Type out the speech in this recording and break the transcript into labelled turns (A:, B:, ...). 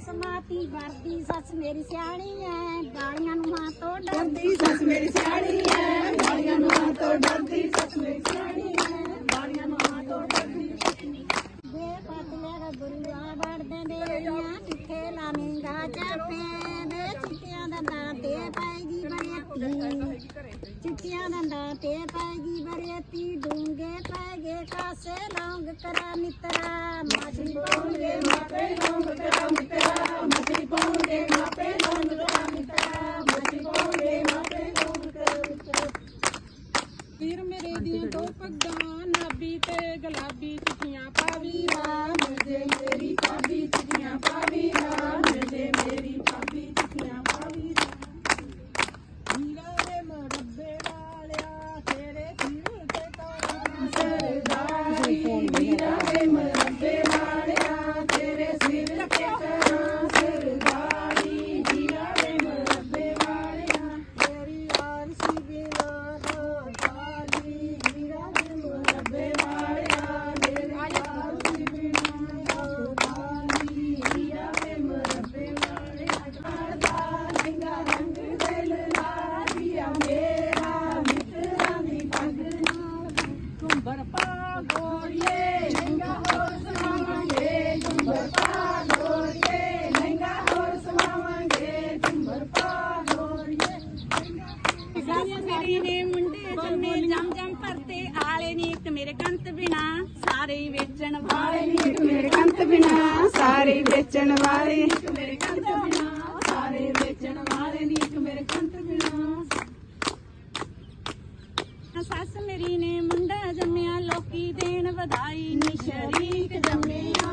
A: ਸਮਾਤੀ ਵਰਦੀ ਸੱਸ ਮੇਰੀ ਸਿਆਣੀ ਐ ਗਾਲੀਆਂ ਨੂੰ ਮਾਂ ਤੋਂ ਡਰਦੀ
B: ਸੱਸ ਮੇਰੀ ਸਿਆਣੀ ਐ ਗਾਲੀਆਂ ਨੂੰ ਮਾਂ ਤੋਂ ਡਰਦੀ ਸੱਸ ਮੇਰੀ ਸਿਆਣੀ ਐ ਗਾਲੀਆਂ ਨੂੰ ਮਾਂ ਤੋਂ ਡਰਦੀ
A: ਵੇ ਪਤਲੇ ਦਾ ਗੁਰੂਆ ਵੜਦੇ ਮੇਰੀਆਂ ਕਿੱਥੇ ਲਾਵੇਂਗਾ ਚਾਪੇ ਵੇ ਚਿੱਟਿਆਂ ਦਾ ਨਾਂ ਤੇ
B: ਪਾਈ डांडा पे पैगी बरेती दूँगे पैगे का से लौंग करा मित्रा। मछली पौंगे मापे लौंग
C: करा मित्रा मछली पौंगे मापे लौंग करा मित्रा मछली पौंगे
B: मापे लौंग करा मित्रा। फिर मेरे दिया दो पगदान अभी ते गुलाबी
C: चिट्ठियाँ पावी मुझे मेरी ਤੇਰੀ ਨੇ
A: ਮੁੰਡੇ ਜੰਮੇ ਜੰਮ ਜੰਮ ਭਰਤੇ ਆਲੇ ਨੀ ਇੱਕ ਮੇਰੇ ਕੰਤ ਬਿਨਾ ਸਾਰੇ ਵੇਚਣ ਵਾਲੇ। ਨੀ
B: ਇੱਕ ਮੇਰੇ ਕੰਤ ਬਿਨਾ ਸਾਰੇ ਵੇਚਣ ਵਾਲੇ। ਮੇਰੇ ਕੰਤ ਬਿਨਾ ਸਾਰੇ ਵੇਚਣ ਵਾਲੇ ਨੀ ਇੱਕ ਮੇਰੇ ਕੰਤ ਬਿਨਾ।
A: ਸੱਸ ਮੇਰੀ ਨੇ ਮੁੰਡਾ ਜੰਮਿਆ ਲੋਕੀ ਦੇਣ ਵਧਾਈ ਨੀ ਸ਼ਰੀਕ ਜੰਮਿਆ।